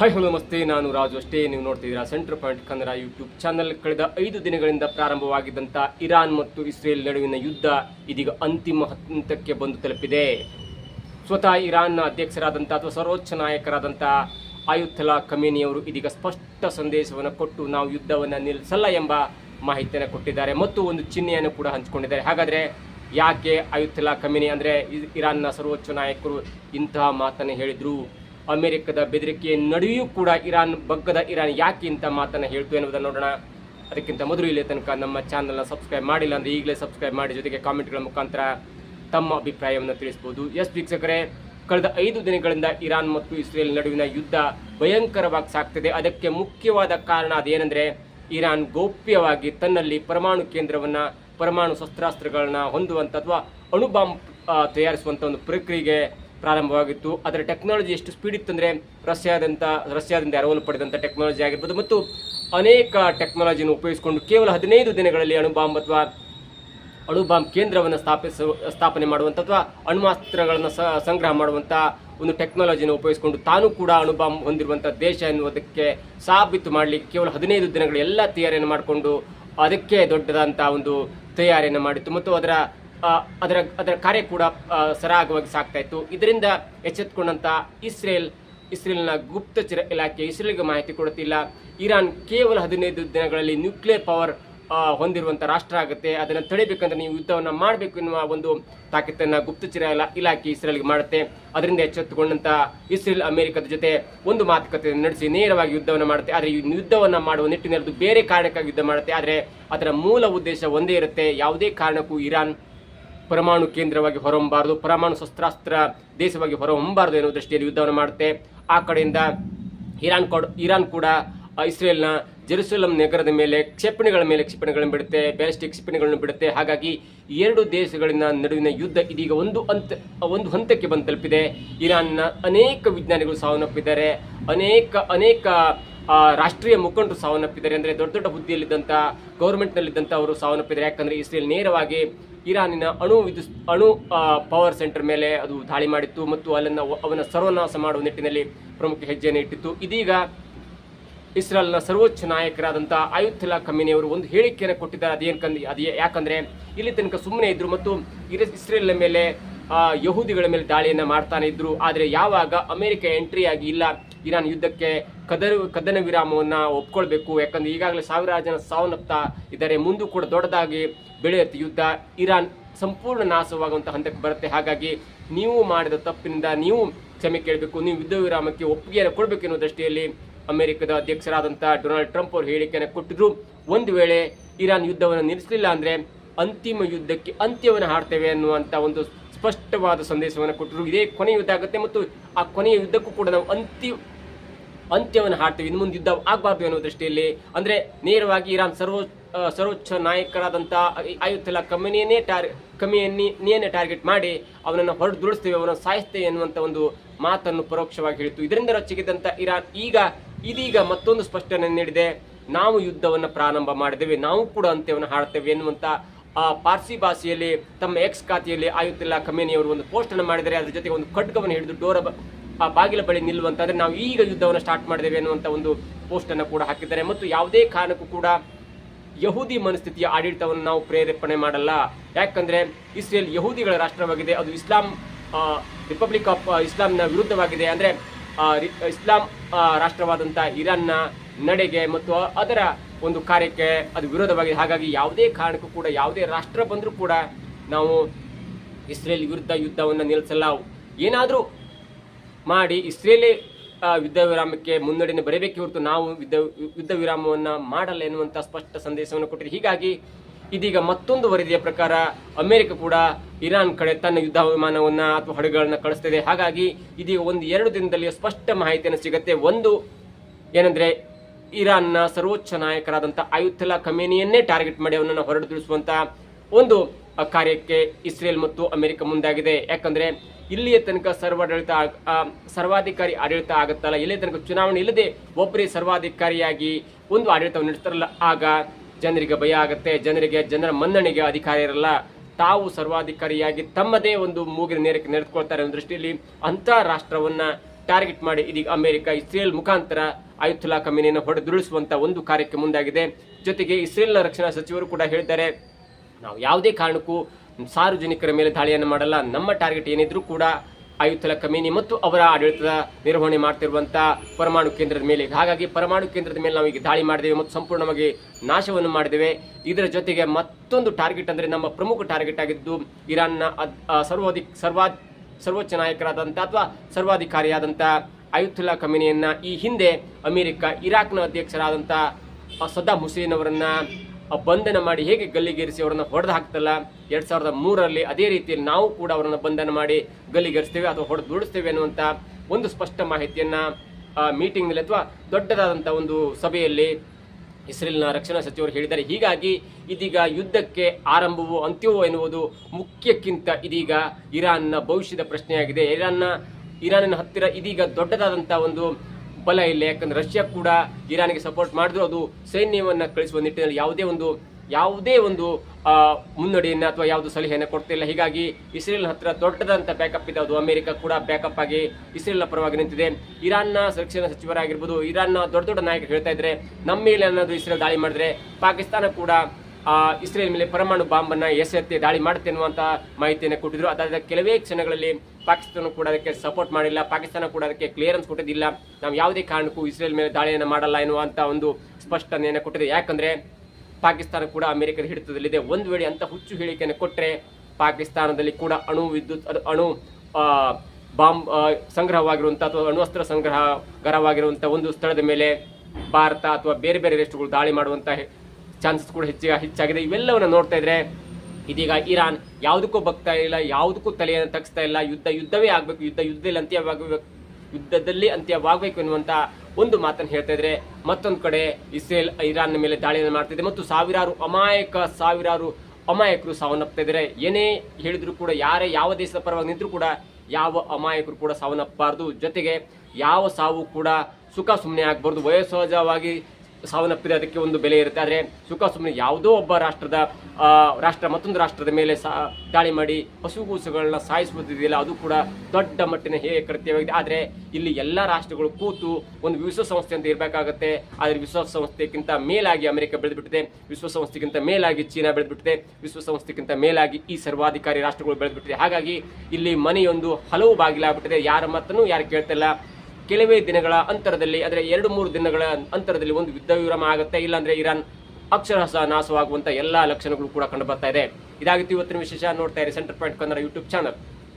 Hi hello ನಮಸ್ತೆ. ನಾನು ರಾಜು ಅಷ್ಟೇ. ನೀವು ನೋಡ್ತಿದ್ದೀರಾ centre point Kannada YouTube channel ಕಳೆದ ಐದು ದಿನಗಳಿಂದ ಪ್ರಾರಂಭವಾಗಿದ್ದಂಥ ಇರಾನ್ ಮತ್ತು ಇಸ್ರೇಲ್ ನಡುವಿನ ಯುದ್ಧ ಇದೀಗ ಅಂತಿಮ ಹಂತಕ್ಕೆ ಬಂದು ತಲುಪಿದೆ. ಸ್ವತಃ ಇರಾನ್ನ ಅಧ್ಯಕ್ಷರಾದಂಥ ಅಥವಾ ಸರ್ವೋಚ್ಚ ನಾಯಕರಾದಂಥ ಆಯುತ್ತಲಾ ಕಮೇನಿಯವರು ಇದೀಗ ಸ್ಪಷ್ಟ ಸಂದೇಶವನ್ನು ಕೊಟ್ಟು ನಾವು ಯುದ್ಧವನ್ನು ನಿಲ್ಲಿಸಲ್ಲ ಎಂಬ ಮಾಹಿತಿಯನ್ನು ಕೊಟ್ಟಿದ್ದಾರೆ ಮತ್ತು ಒಂದು ಚಿಹ್ನೆಯನ್ನು ಕೂಡ ಹಂಚಿಕೊಂಡಿದ್ದಾರೆ. ಹಾಗಾದರೆ ಯಾಕೆ ಆಯುತ್ತಲಾ ಕಮಿನಿ ಅಂದರೆ ಇರಾನ್ನ ಸರ್ವೋಚ್ಚ ನಾಯಕರು ಇಂತಹ ಮಾತನ್ನು ಹೇಳಿದರು? ಅಮೆರಿಕದ ಬೆದರಿಕೆಯ ನಡುವೆಯೂ ಕೂಡ ಇರಾನ್ ಬಗ್ಗದ ಇರಾನ್ ಯಾಕೆ ಇಂಥ ಮಾತನ್ನು ಹೇಳ್ತು ಎನ್ನುವುದನ್ನು ನೋಡೋಣ. ಅದಕ್ಕಿಂತ ಮೊದಲು ಇಲ್ಲಿ ತನಕ ನಮ್ಮ ಚಾನಲ್ನ ಸಬ್ಸ್ಕ್ರೈಬ್ ಮಾಡಿಲ್ಲ ಅಂದರೆ ಈಗಲೇ ಸಬ್ಸ್ಕ್ರೈಬ್ ಮಾಡಿ ಜೊತೆಗೆ ಕಾಮೆಂಟ್ಗಳ ಮುಖಾಂತರ ತಮ್ಮ ಅಭಿಪ್ರಾಯವನ್ನು ತಿಳಿಸಬಹುದು ಎಸ್ ವೀಕ್ಷಕರೇ, ಕಳೆದ ಐದು ದಿನಗಳಿಂದ ಇರಾನ್ ಮತ್ತು ಇಸ್ರೇಲ್ ನಡುವಿನ ಯುದ್ಧ ಭಯಂಕರವಾಗಿ ಸಾಗ್ತಿದೆ. ಅದಕ್ಕೆ ಮುಖ್ಯವಾದ ಕಾರಣ ಅದೇನೆಂದರೆ ಇರಾನ್ ಗೋಪ್ಯವಾಗಿ ತನ್ನಲ್ಲಿ ಪರಮಾಣು ಕೇಂದ್ರವನ್ನು, ಪರಮಾಣು ಶಸ್ತ್ರಾಸ್ತ್ರಗಳನ್ನ ಹೊಂದುವಂಥ ಅಥವಾ ಅಣುಬಾಂಬ್ ತಯಾರಿಸುವಂಥ ಒಂದು ಪ್ರಕ್ರಿಯೆಗೆ ಪ್ರಾರಂಭವಾಗಿತ್ತು. ಅದರ ಟೆಕ್ನಾಲಜಿ ಎಷ್ಟು ಸ್ಪೀಡ್ ಇತ್ತಂದರೆ ರಷ್ಯಾದಂಥ ರಷ್ಯಾದಿಂದ ಎರವಲು ಪಡೆದಂಥ ಟೆಕ್ನಾಲಜಿ ಆಗಿರ್ಬೋದು ಮತ್ತು ಅನೇಕ ಟೆಕ್ನಾಲಜಿಯನ್ನು ಉಪಯೋಗಿಸಿಕೊಂಡು ಕೇವಲ ಹದಿನೈದು ದಿನಗಳಲ್ಲಿ ಅಣುಬಾಂಬ್ ಅಥವಾ ಅಣುಬಾಂಬ್ ಕೇಂದ್ರವನ್ನು ಸ್ಥಾಪಿಸ, ಸ್ಥಾಪನೆ ಮಾಡುವಂಥ ಅಥವಾ ಅಣುಮಾಸ್ತ್ರಗಳನ್ನು ಸಂಗ್ರಹ ಮಾಡುವಂಥ ಒಂದು ಟೆಕ್ನಾಲಜಿಯನ್ನು ಉಪಯೋಗಿಸಿಕೊಂಡು ತಾನು ಕೂಡ ಅಣುಬಾಂಬ್ ಹೊಂದಿರುವಂಥ ದೇಶ ಎನ್ನುವುದಕ್ಕೆ ಸಾಬೀತು ಮಾಡಲಿಕ್ಕೆ ಕೇವಲ ಹದಿನೈದು ದಿನಗಳು ಎಲ್ಲ ತಯಾರಿಯನ್ನು ಮಾಡಿಕೊಂಡು ಅದಕ್ಕೆ ದೊಡ್ಡದಾದಂಥ ಒಂದು ತಯಾರಿಯನ್ನು ಮಾಡಿತ್ತು. ಮತ್ತು ಅದರ ಅದರ ಅದರ ಕಾರ್ಯ ಕೂಡ ಸರಾಗವಾಗಿ ಸಾಗ್ತಾ ಇತ್ತು. ಇದರಿಂದ ಎಚ್ಚೆತ್ತುಕೊಂಡಂಥ ಇಸ್ರೇಲ್, ಇಸ್ರೇಲ್ನ ಗುಪ್ತಚರ ಇಲಾಖೆ ಇಸ್ರೇಲ್ಗೆ ಮಾಹಿತಿ ಕೊಡುತ್ತಿಲ್ಲ. ಇರಾನ್ ಕೇವಲ ಹದಿನೈದು ದಿನಗಳಲ್ಲಿ ನ್ಯೂಕ್ಲಿಯರ್ ಪವರ್ ಹೊಂದಿರುವಂಥ ರಾಷ್ಟ್ರ ಆಗುತ್ತೆ. ಅದನ್ನು ತಡಿಬೇಕಂದ್ರೆ ನೀವು ಯುದ್ಧವನ್ನು ಮಾಡಬೇಕು ಎನ್ನುವ ಒಂದು ತಾಕೀತನ್ನು ಗುಪ್ತಚರ ಇಲಾ- ಇಲಾಖೆ ಇಸ್ರೇಲ್ಗೆ ಮಾಡುತ್ತೆ. ಅದರಿಂದ ಎಚ್ಚೆತ್ತುಕೊಂಡಂತ ಇಸ್ರೇಲ್, ಅಮೆರಿಕದ ಜೊತೆ ಒಂದು ಮಾತುಕತೆ ನಡೆಸಿ ನೇರವಾಗಿ ಯುದ್ಧವನ್ನು ಮಾಡುತ್ತೆ. ಆದರೆ ಈ ಯುದ್ಧವನ್ನು ಮಾಡುವ ನಿಟ್ಟಿನಲ್ಲಿ ಬೇರೆ ಕಾರಣಕ್ಕಾಗಿ ಯುದ್ಧ ಮಾಡುತ್ತೆ. ಆದರೆ ಅದರ ಮೂಲ ಉದ್ದೇಶ ಒಂದೇ ಇರುತ್ತೆ. ಯಾವುದೇ ಕಾರಣಕ್ಕೂ ಇರಾನ್ ಪರಮಾಣು ಕೇಂದ್ರವಾಗಿ ಹೊರಹೊಂಬಾರದು, ಪರಮಾಣು ಶಸ್ತ್ರಾಸ್ತ್ರ ದೇಶವಾಗಿ ಹೊರಹೊಂಬಾರದು ಎನ್ನುವ ದೃಷ್ಟಿಯಲ್ಲಿ ಯುದ್ಧವನ್ನು ಮಾಡುತ್ತೆ. ಆ ಕಡೆಯಿಂದ ಇರಾನ್ ಕೊಡ್, ಇರಾನ್ ಕೂಡ ಇಸ್ರೇಲ್ನ ಜೆರುಸಲಂ ನಗರದ ಮೇಲೆ ಕ್ಷಿಪಣಿಗಳ ಮೇಲೆ ಕ್ಷಿಪಣಿಗಳನ್ನು ಬಿಡುತ್ತೆ, ಬ್ಯಾಲಿಸ್ಟಿಕ್ ಕ್ಷಿಪಣಿಗಳನ್ನು ಬಿಡುತ್ತೆ. ಹಾಗಾಗಿ ಎರಡು ದೇಶಗಳಿನ ನಡುವಿನ ಯುದ್ಧ ಇದೀಗ ಒಂದು ಹಂತ, ಒಂದು ಹಂತಕ್ಕೆ ಬಂದು ತಲುಪಿದೆ. ಇರಾನ್ನ ಅನೇಕ ವಿಜ್ಞಾನಿಗಳು ಸಾವನ್ನಪ್ಪಿದ್ದಾರೆ. ಅನೇಕ ಅನೇಕ ರಾಷ್ಟ್ರೀಯ ಮುಖಂಡರು ಸಾವನ್ನಪ್ಪಿದ್ದಾರೆ. ಅಂದರೆ ದೊಡ್ಡ ದೊಡ್ಡ ಹುದ್ದೆಯಲ್ಲಿದ್ದಂಥ ಗೌರ್ಮೆಂಟ್ನಲ್ಲಿದ್ದಂಥ ಅವರು ಸಾವನ್ನಪ್ಪಿದ್ದಾರೆ. ಯಾಕಂದರೆ ಇಸ್ರೇಲ್ ನೇರವಾಗಿ ಇರಾನಿನ ಅಣು ವಿದ್ಯುತ್ ಅಣು ಪವರ್ ಸೆಂಟರ್ ಮೇಲೆ ಅದು ದಾಳಿ ಮಾಡಿತ್ತು ಮತ್ತು ಅಲ್ಲಿನ ಅವನ ಸರ್ವನಾಶ ಮಾಡುವ ನಿಟ್ಟಿನಲ್ಲಿ ಪ್ರಮುಖ ಹೆಜ್ಜೆಯನ್ನು ಇಟ್ಟಿತ್ತು. ಇದೀಗ ಇಸ್ರೇಲ್ನ ಸರ್ವೋಚ್ಚ ನಾಯಕರಾದಂಥ ಆಯುಥಲಾ ಖಮೇನಿ ಅವರು ಒಂದು ಹೇಳಿಕೆಯನ್ನು ಕೊಟ್ಟಿದ್ದಾರೆ. ಅದೇನ್ಕಂದು ಅದು ಯಾಕಂದರೆ ಇಲ್ಲಿ ತನಕ ಸುಮ್ಮನೆ ಇದ್ದರು ಮತ್ತು ಇಸ್ರೇಲ್ನ ಮೇಲೆ ಯಹೂದಿಗಳ ಮೇಲೆ ದಾಳಿಯನ್ನು ಮಾಡ್ತಾನೆ ಇದ್ದರು ಆದರೆ ಯಾವಾಗ ಅಮೆರಿಕ ಎಂಟ್ರಿ ಆಗಿ ಇಲ್ಲ ಇರಾನ್ ಯುದ್ಧಕ್ಕೆ ಕದನ ಕದನ ವಿರಾಮವನ್ನು ಒಪ್ಕೊಳ್ಬೇಕು. ಯಾಕಂದ್ರೆ ಈಗಾಗಲೇ ಸಾವಿರಾರು ಜನ ಸಾವನ್ನಪ್ತಾ ಇದ್ದಾರೆ. ಮುಂದೂ ಕೂಡ ದೊಡ್ಡದಾಗಿ ಬೆಳೆಯುತ್ತೆ ಯುದ್ಧ. ಇರಾನ್ ಸಂಪೂರ್ಣ ನಾಶವಾಗುವಂಥ ಹಂತಕ್ಕೆ ಬರುತ್ತೆ. ಹಾಗಾಗಿ ನೀವು ಮಾಡಿದ ತಪ್ಪಿನಿಂದ ನೀವು ಕ್ಷಮೆ ಕೇಳಬೇಕು. ನೀವು ಯುದ್ಧ ವಿರಾಮಕ್ಕೆ ಒಪ್ಪಿಗೆಯನ್ನು ಕೊಡಬೇಕು ಎನ್ನುವ ದೃಷ್ಟಿಯಲ್ಲಿ ಅಮೆರಿಕದ ಅಧ್ಯಕ್ಷರಾದಂಥ ಡೊನಾಲ್ಡ್ ಟ್ರಂಪ್ ಅವರು ಹೇಳಿಕೆಯನ್ನು ಕೊಟ್ಟಿದ್ರು. ಒಂದು ವೇಳೆ ಇರಾನ್ ಯುದ್ಧವನ್ನು ನಿಲ್ಲಿಸಲಿಲ್ಲ ಅಂದರೆ ಅಂತಿಮ ಯುದ್ಧಕ್ಕೆ ಅಂತ್ಯವನ್ನು ಹಾಡ್ತೇವೆ ಅನ್ನುವಂಥ ಒಂದು ಸ್ಪಷ್ಟವಾದ ಸಂದೇಶವನ್ನು ಕೊಟ್ಟರು. ಇದೇ ಕೊನೆಯ ಯುದ್ಧ ಆಗುತ್ತೆ ಮತ್ತು ಆ ಕೊನೆಯ ಯುದ್ಧಕ್ಕೂ ಕೂಡ ನಾವು ಅಂತ್ಯ, ಅಂತ್ಯವನ್ನು ಹಾಡ್ತೀವಿ. ಇನ್ನು ಮುಂದೆ ಯುದ್ಧ ಆಗಬಾರ್ದು ಅನ್ನೋ ದೃಷ್ಟಿಯಲ್ಲಿ. ಅಂದರೆ ನೇರವಾಗಿ ಇರಾನ್ ಸರ್ವೋ ಸರ್ವೋಚ್ಚ ನಾಯಕರಾದಂಥ ಆಯುತ್ತಲ ಕಮ್ಮಿನಿಯನ್ನೇ ಟಾರ್ ಕಮ್ಮಿಯನ್ನೇ ಟಾರ್ಗೆಟ್ ಮಾಡಿ ಅವನನ್ನು ಹೊರದುಡಿಸ್ತೇವೆ ಅವನನ್ನು ಸಾಯಿಸ್ತೇವೆ ಎನ್ನುವಂಥ ಒಂದು ಮಾತನ್ನು ಪರೋಕ್ಷವಾಗಿ ಹೇಳಿತು ಇದರಿಂದ ರೊಚ್ಚಿಗೆದ್ದಂಥ ಇರಾನ್ ಈಗ, ಇದೀಗ ಮತ್ತೊಂದು ಸ್ಪಷ್ಟನೆ ನೀಡಿದೆ. ನಾವು ಯುದ್ಧವನ್ನು ಪ್ರಾರಂಭ ಮಾಡಿದ್ದೇವೆ, ನಾವು ಕೂಡ ಅಂತ್ಯವನ್ನು ಹಾಡ್ತೇವೆ ಎನ್ನುವಂಥ ಆ ಪಾರ್ಸಿ ಭಾಷೆಯಲ್ಲಿ, ತಮ್ಮ ಎಕ್ಸ್ ಖಾತೆಯಲ್ಲಿ ಆಯುತ್ತಿಲ್ಲ ಅವರು ಒಂದು ಪೋಸ್ಟ್ ಅನ್ನು ಮಾಡಿದರೆ ಅದ್ರ ಜೊತೆಗೆ ಒಂದು ಖಡ್ಗವನ್ನು ಹಿಡಿದು ಡೋರ ಆ ಬಾಗಿಲ ಬಳಿ ನಿಲ್ಲುವಂತ ಅಂದ್ರೆ ನಾವು ಈಗ ಯುದ್ಧವನ್ನು ಸ್ಟಾರ್ಟ್ ಮಾಡಿದ್ದೇವೆ ಅನ್ನುವಂಥ ಒಂದು ಪೋಸ್ಟ್ ಅನ್ನು ಕೂಡ ಹಾಕಿದ್ದಾರೆ. ಮತ್ತು ಯಾವುದೇ ಕಾರಣಕ್ಕೂ ಕೂಡ ಯಹೂದಿ ಮನಸ್ಥಿತಿಯ ಆಡಳಿತವನ್ನು ನಾವು ಪ್ರೇರೇಪಣೆ ಮಾಡಲ್ಲ. ಯಾಕಂದ್ರೆ ಇಸ್ರೇಲ್ ಯಹೂದಿಗಳ ರಾಷ್ಟ್ರವಾಗಿದೆ, ಅದು ಇಸ್ಲಾಂ ರಿಪಬ್ಲಿಕ್ ಆಫ್ ಇಸ್ಲಾಂನ ವಿರುದ್ಧವಾಗಿದೆ. ಅಂದ್ರೆ ಇಸ್ಲಾಂ ರಾಷ್ಟ್ರವಾದಂಥ ಇರಾನ್ನ ನಡೆಗೆ ಮತ್ತು ಅದರ ಒಂದು ಕಾರ್ಯಕ್ಕೆ ಅದು ವಿರೋಧವಾಗಿದೆ ಹಾಗಾಗಿ ಯಾವುದೇ ಕಾರಣಕ್ಕೂ ಕೂಡ, ಯಾವುದೇ ರಾಷ್ಟ್ರ ಬಂದರೂ ಕೂಡ ನಾವು ಇಸ್ರೇಲ್ ವಿರುದ್ಧ ಯುದ್ಧವನ್ನು ನಿಲ್ಲಿಸಲ್ಲ. ಏನಾದರೂ ಮಾಡಿ ಇಸ್ರೇಲೇ ಯುದ್ಧ ವಿರಾಮಕ್ಕೆ ಮುನ್ನಡೆಯನ್ನು ಬರಬೇಕೇ ಹೊರತು ನಾವು ಯುದ್ಧ ಯುದ್ಧ ವಿರಾಮವನ್ನು ಮಾಡಲ್ಲ ಎನ್ನುವಂಥ ಸ್ಪಷ್ಟ ಸಂದೇಶವನ್ನು ಕೊಟ್ಟಿದೆ ಹೀಗಾಗಿ ಇದೀಗ ಮತ್ತೊಂದು ವರದಿಯ ಪ್ರಕಾರ ಅಮೆರಿಕ ಕೂಡ ಇರಾನ್ ಕಡೆ ತನ್ನ ಯುದ್ಧ ವಿಮಾನವನ್ನು ಅಥವಾ ಹಡಗುಗಳನ್ನು ಕಳಿಸ್ತಿದೆ. ಹಾಗಾಗಿ ಇದೀಗ ಒಂದು ಎರಡು ದಿನದಲ್ಲಿ ಸ್ಪಷ್ಟ ಮಾಹಿತಿಯನ್ನು ಸಿಗುತ್ತೆ. ಒಂದು ಏನಂದ್ರೆ ಇರಾನ್ನ ಸರ್ವೋಚ್ಚ ನಾಯಕರಾದಂಥ ಆಯುತ್ತಲಾ ಖಮೇನಿಯನ್ನೇ ಟಾರ್ಗೆಟ್ ಮಾಡಿ ಅವನನ್ನು ತಿಳಿಸುವಂತ ಒಂದು ಕಾರ್ಯಕ್ಕೆ ಇಸ್ರೇಲ್ ಮತ್ತು ಅಮೆರಿಕ ಮುಂದಾಗಿದೆ. ಯಾಕಂದ್ರೆ ಇಲ್ಲಿಯ ತನಕ ಸರ್ವಾಡಳಿತ ಸರ್ವಾಧಿಕಾರಿ ಆಡಳಿತ ಆಗುತ್ತಲ್ಲ, ಇಲ್ಲಿಯ ತನಕ ಚುನಾವಣೆ ಇಲ್ಲದೆ ಒಬ್ಬರೇ ಸರ್ವಾಧಿಕಾರಿಯಾಗಿ ಒಂದು ಆಡಳಿತವನ್ನು ನಡೆಸ್ತಾರಲ್ಲ, ಆಗ ಜನರಿಗೆ ಭಯ ಆಗುತ್ತೆ, ಜನರಿಗೆ, ಜನರ ಮನ್ನಣೆಗೆ ಅಧಿಕಾರ ಇರಲ್ಲ. ತಾವು ಸರ್ವಾಧಿಕಾರಿಯಾಗಿ ತಮ್ಮದೇ ಒಂದು ಮೂಗಿನ ನೇರಕ್ಕೆ ನಡೆದುಕೊಳ್ತಾರೆ ಅನ್ನೋ ದೃಷ್ಟಿಯಲ್ಲಿ ಅಂಥ ರಾಷ್ಟ್ರವನ್ನ ಟಾರ್ಗೆಟ್ ಮಾಡಿ ಇದೀಗ ಅಮೆರಿಕ, ಇಸ್ರೇಲ್ ಮುಖಾಂತರ ಆಯುತ್ತುಲ್ಲಾ ಕಮಿನಿಯನ್ನು ಹೊಡೆದುರುಳಿಸುವಂತ ಒಂದು ಕಾರ್ಯಕ್ಕೆ ಮುಂದಾಗಿದೆ. ಜೊತೆಗೆ ಇಸ್ರೇಲ್ನ ರಕ್ಷಣಾ ಸಚಿವರು ಕೂಡ ಹೇಳಿದ್ದಾರೆ, ನಾವು ಯಾವುದೇ ಕಾರಣಕ್ಕೂ ಸಾರ್ವಜನಿಕರ ಮೇಲೆ ದಾಳಿಯನ್ನು ಮಾಡಲ್ಲ. ನಮ್ಮ ಟಾರ್ಗೆಟ್ ಏನಿದ್ರೂ ಕೂಡ ಆಯುತ್ತಲ ಕಮಿನಿ ಮತ್ತು ಅವರ ಆಡಳಿತದ ನಿರ್ವಹಣೆ ಮಾಡ್ತಿರುವಂಥ ಪರಮಾಣು ಕೇಂದ್ರದ ಮೇಲೆ. ಹಾಗಾಗಿ ಪರಮಾಣು ಕೇಂದ್ರದ ಮೇಲೆ ನಾವು ಈಗ ದಾಳಿ ಮಾಡಿದ್ದೇವೆ ಮತ್ತು ಸಂಪೂರ್ಣವಾಗಿ ನಾಶವನ್ನು ಮಾಡಿದ್ದೇವೆ. ಇದರ ಜೊತೆಗೆ ಮತ್ತೊಂದು ಟಾರ್ಗೆಟ್ ಅಂದರೆ ನಮ್ಮ ಪ್ರಮುಖ ಟಾರ್ಗೆಟ್ ಆಗಿದ್ದು ಇರಾನ್ನ ಸರ್ವಾಧಿಕ ಸರ್ವಾ ಸರ್ವೋಚ್ಚ ನಾಯಕರಾದಂಥ ಅಥವಾ ಸರ್ವಾಧಿಕಾರಿಯಾದಂಥ ಆಯುತ್ತುಲ್ಲಾ ಕಮಿನಿಯನ್ನ ಈ ಹಿಂದೆ ಅಮೆರಿಕ ಇರಾಕ್ನ ಅಧ್ಯಕ್ಷರಾದಂಥ ಸದಾ ಹುಸೇನ್ ಅವರನ್ನ ಬಂಧನ ಮಾಡಿ ಹೇಗೆ ಗಲ್ಲಿಗೇರಿಸಿ ಅವರನ್ನು ಹೊಡೆದು ಹಾಕ್ತಲ್ಲ, ಎರಡು ಸಾವಿರದ ಮೂರರಲ್ಲಿ ಅದೇ ರೀತಿಯಲ್ಲಿ ನಾವು ಕೂಡ ಅವರನ್ನು ಬಂಧನ ಮಾಡಿ ಗಲ್ಲಿಗೇರಿಸ್ತೇವೆ ಅಥವಾ ಹೊಡೆದು ದುಡಿಸ್ತೇವೆ ಅನ್ನುವಂಥ ಒಂದು ಸ್ಪಷ್ಟ ಮಾಹಿತಿಯನ್ನ ಮೀಟಿಂಗ್ನಲ್ಲಿ ಅಥವಾ ದೊಡ್ಡದಾದಂಥ ಒಂದು ಸಭೆಯಲ್ಲಿ ಇಸ್ರೇಲ್ನ ರಕ್ಷಣಾ ಸಚಿವರು ಹೇಳಿದ್ದಾರೆ. ಹೀಗಾಗಿ ಇದೀಗ ಯುದ್ಧಕ್ಕೆ ಆರಂಭವೋ ಅಂತ್ಯವೋ ಎನ್ನುವುದು ಮುಖ್ಯಕ್ಕಿಂತ ಇದೀಗ ಇರಾನ್ನ ಭವಿಷ್ಯದ ಪ್ರಶ್ನೆಯಾಗಿದೆ. ಇರಾನ್ನ ಇರಾನಿನ ಹತ್ತಿರ ಇದೀಗ ದೊಡ್ಡದಾದಂಥ ಒಂದು ಬಲ ಇಲ್ಲ, ಯಾಕಂದ್ರೆ ರಷ್ಯಾ ಕೂಡ ಇರಾನ್ಗೆ ಸಪೋರ್ಟ್ ಮಾಡಿದ್ರು. ಅದು ಸೈನ್ಯವನ್ನು ಕಳಿಸುವ ನಿಟ್ಟಿನಲ್ಲಿ ಯಾವುದೇ ಒಂದು ಯಾವುದೇ ಒಂದು ಮುನ್ನಡೆಯನ್ನು ಅಥವಾ ಯಾವುದು ಸಲಹೆಯನ್ನು ಕೊಡ್ತಿಲ್ಲ. ಹೀಗಾಗಿ ಇಸ್ರೇಲ್ ಹತ್ರ ದೊಡ್ಡದಂತ ಬ್ಯಾಕಪ್ ಇದೆ. ಅದು ಅಮೆರಿಕ ಕೂಡ ಬ್ಯಾಕಪ್ ಆಗಿ ಇಸ್ರೇಲ್ನ ಪರವಾಗಿ ನಿಂತಿದೆ. ಇರಾನ್ನ ರಕ್ಷಣಾ ಸಚಿವರಾಗಿರ್ಬೋದು, ಇರಾನ್ನ ದೊಡ್ಡ ದೊಡ್ಡ ನಾಯಕರು ಹೇಳ್ತಾ ಇದ್ರೆ, ನಮ್ಮ ಮೇಲೆ ಏನಾದರೂ ಇಸ್ರೇಲ್ ದಾಳಿ ಮಾಡಿದ್ರೆ, ಪಾಕಿಸ್ತಾನ ಕೂಡ ಆ, ಇಸ್ರೇಲ್ ಮೇಲೆ ಪರಮಾಣು ಬಾಂಬ್ ಅನ್ನ ಎಸೆತ್ತೆ ದಾಳಿ ಮಾಡುತ್ತೆ ಅನ್ನುವಂತ ಮಾಹಿತಿಯನ್ನು ಕೊಟ್ಟಿದ್ರು. ಅದಾದ ಕೆಲವೇ ಕ್ಷಣಗಳಲ್ಲಿ ಪಾಕಿಸ್ತಾನ ಕೂಡ ಅದಕ್ಕೆ ಸಪೋರ್ಟ್ ಮಾಡಿಲ್ಲ. ಪಾಕಿಸ್ತಾನ ಕೂಡ ಅದಕ್ಕೆ ಕ್ಲಿಯರೆನ್ಸ್ ಕೊಟ್ಟಿದ್ದಿಲ್ಲ. ನಾವು ಯಾವುದೇ ಕಾರಣಕ್ಕೂ ಇಸ್ರೇಲ್ ಮೇಲೆ ದಾಳಿಯನ್ನು ಮಾಡಲ್ಲ ಎನ್ನುವಂಥ ಒಂದು ಸ್ಪಷ್ಟನೆಯನ್ನು ಕೊಟ್ಟಿದೆ. ಯಾಕಂದ್ರೆ ಪಾಕಿಸ್ತಾನ ಕೂಡ ಅಮೆರಿಕದ ಹಿಡಿತದಲ್ಲಿದೆ. ಒಂದು ವೇಳೆ ಅಂತ ಹುಚ್ಚು ಹೇಳಿಕೆಯನ್ನು ಕೊಟ್ಟರೆ ಪಾಕಿಸ್ತಾನದಲ್ಲಿ ಕೂಡ ಅಣು ವಿದ್ಯುತ್ ಅಣು ಬಾಂಬ್ ಸಂಗ್ರಹವಾಗಿರುವಂಥ ಅಥವಾ ಅಣ್ವಸ್ತ್ರ ಸಂಗ್ರಹಗಾರವಾಗಿರುವಂಥ ಒಂದು ಸ್ಥಳದ ಮೇಲೆ ಭಾರತ ಅಥವಾ ಬೇರೆ ಬೇರೆ ದೇಶಗಳು ದಾಳಿ ಮಾಡುವಂಥ ಚಾನ್ಸಸ್ ಕೂಡ ಹೆಚ್ಚಿಗೆ ಹೆಚ್ಚಾಗಿದೆ. ಇವೆಲ್ಲವನ್ನ ನೋಡ್ತಾ ಇದ್ರೆ ಇದೀಗ ಇರಾನ್ ಯಾವುದಕ್ಕೂ ಬಗ್ತಾ ಇಲ್ಲ, ಯಾವುದಕ್ಕೂ ತಲೆಯನ್ನು ತಗ್ಸ್ತಾ ಇಲ್ಲ. ಯುದ್ಧ ಯುದ್ಧವೇ ಆಗಬೇಕು, ಯುದ್ಧ ಯುದ್ಧದಲ್ಲಿ ಅಂತ್ಯವಾಗಬೇಕು ಯುದ್ಧದಲ್ಲಿ ಅಂತ್ಯವಾಗಬೇಕು ಎನ್ನುವಂಥ ಒಂದು ಮಾತನ್ನು ಹೇಳ್ತಾ ಇದ್ರೆ ಮತ್ತೊಂದು ಕಡೆ ಇಸ್ರೇಲ್, ಇರಾನ್ ಮೇಲೆ ದಾಳಿಯನ್ನು ಮಾಡ್ತಿದೆ ಮತ್ತು ಸಾವಿರಾರು ಅಮಾಯಕ, ಸಾವಿರಾರು ಅಮಾಯಕರು ಸಾವನ್ನಪ್ತಾ ಇದ್ದಾರೆ ಏನೇ ಹೇಳಿದ್ರು ಕೂಡ ಯಾರೇ ಯಾವ ದೇಶದ ಪರವಾಗಿ ನಿಂತರೂ ಕೂಡ ಯಾವ ಅಮಾಯಕರು ಕೂಡ ಸಾವನ್ನಪ್ಪಬಾರ್ದು ಜೊತೆಗೆ ಯಾವ ಸಾವು ಕೂಡ ಸುಖ ಸುಮ್ಮನೆ ಆಗಬಾರ್ದು. ವಯೋಸಹಜವಾಗಿ ಸಾವನ್ನಪ್ಪಿದೆ, ಅದಕ್ಕೆ ಒಂದು ಬೆಲೆ ಇರುತ್ತೆ. ಆದರೆ ಸುಖ ಸುಮ್ಮನೆ ಯಾವುದೋ ಒಬ್ಬ ರಾಷ್ಟ್ರದ ರಾಷ್ಟ್ರ, ಮತ್ತೊಂದು ರಾಷ್ಟ್ರದ ಮೇಲೆ ಸಾ, ದಾಳಿ ಮಾಡಿ ಹಸುಗೂಸುಗಳನ್ನ ಸಾಯಿಸುವುದಿದೆಯಲ್ಲ, ಅದು ಕೂಡ ದೊಡ್ಡ ಮಟ್ಟಿನ ಹೇಗೆ ಕೃತ್ಯವಾಗಿದೆ. ಆದರೆ ಇಲ್ಲಿ ಎಲ್ಲ ರಾಷ್ಟ್ರಗಳು ಕೂತು ಒಂದು ವಿಶ್ವಸಂಸ್ಥೆ ಅಂತ ಇರಬೇಕಾಗತ್ತೆ. ಆದರೆ ವಿಶ್ವಸಂಸ್ಥೆಗಿಂತ ಮೇಲಾಗಿ ಅಮೆರಿಕ ಬೆಳೆದ್ಬಿಟ್ಟಿದೆ. ವಿಶ್ವಸಂಸ್ಥೆಗಿಂತ ಮೇಲಾಗಿ ಚೀನಾ ಬೆಳೆದ್ಬಿಟ್ಟಿದೆ. ವಿಶ್ವಸಂಸ್ಥೆಗಿಂತ ಮೇಲಾಗಿ ಈ ಸರ್ವಾಧಿಕಾರಿ ರಾಷ್ಟ್ರಗಳು ಬೆಳೆದುಬಿಟ್ಟಿದೆ. ಹಾಗಾಗಿ ಇಲ್ಲಿ ಮನೆಯೊಂದು ಹಲವು ಬಾಗಿಲಾಗ್ಬಿಟ್ಟಿದೆ. ಯಾರ ಮಾತನ್ನು ಯಾರು ಕೇಳ್ತಿಲ್ಲ ಕೆಲವೇ ದಿನಗಳ ಅಂತರದಲ್ಲಿ ಅಂದರೆ ಎರಡು ಮೂರು ದಿನಗಳ ಅಂತರದಲ್ಲಿ ಒಂದು ಯುದ್ಧ ವಿರಾಮ ಆಗುತ್ತೆ. ಇಲ್ಲಾಂದರೆ ಇರಾನ್ ಅಕ್ಷರಶಃ ನಾಶವಾಗುವಂತ ಎಲ್ಲಾ ಲಕ್ಷಣಗಳು ಕೂಡ ಕಂಡು ಬರ್ತಾ ಇದೆ. ಇದಾಗಿತ್ತು ಇವತ್ತಿನ ವಿಶೇಷ. ನೋಡ್ತಾ ಇರಿ centre point Kannada YouTube channel.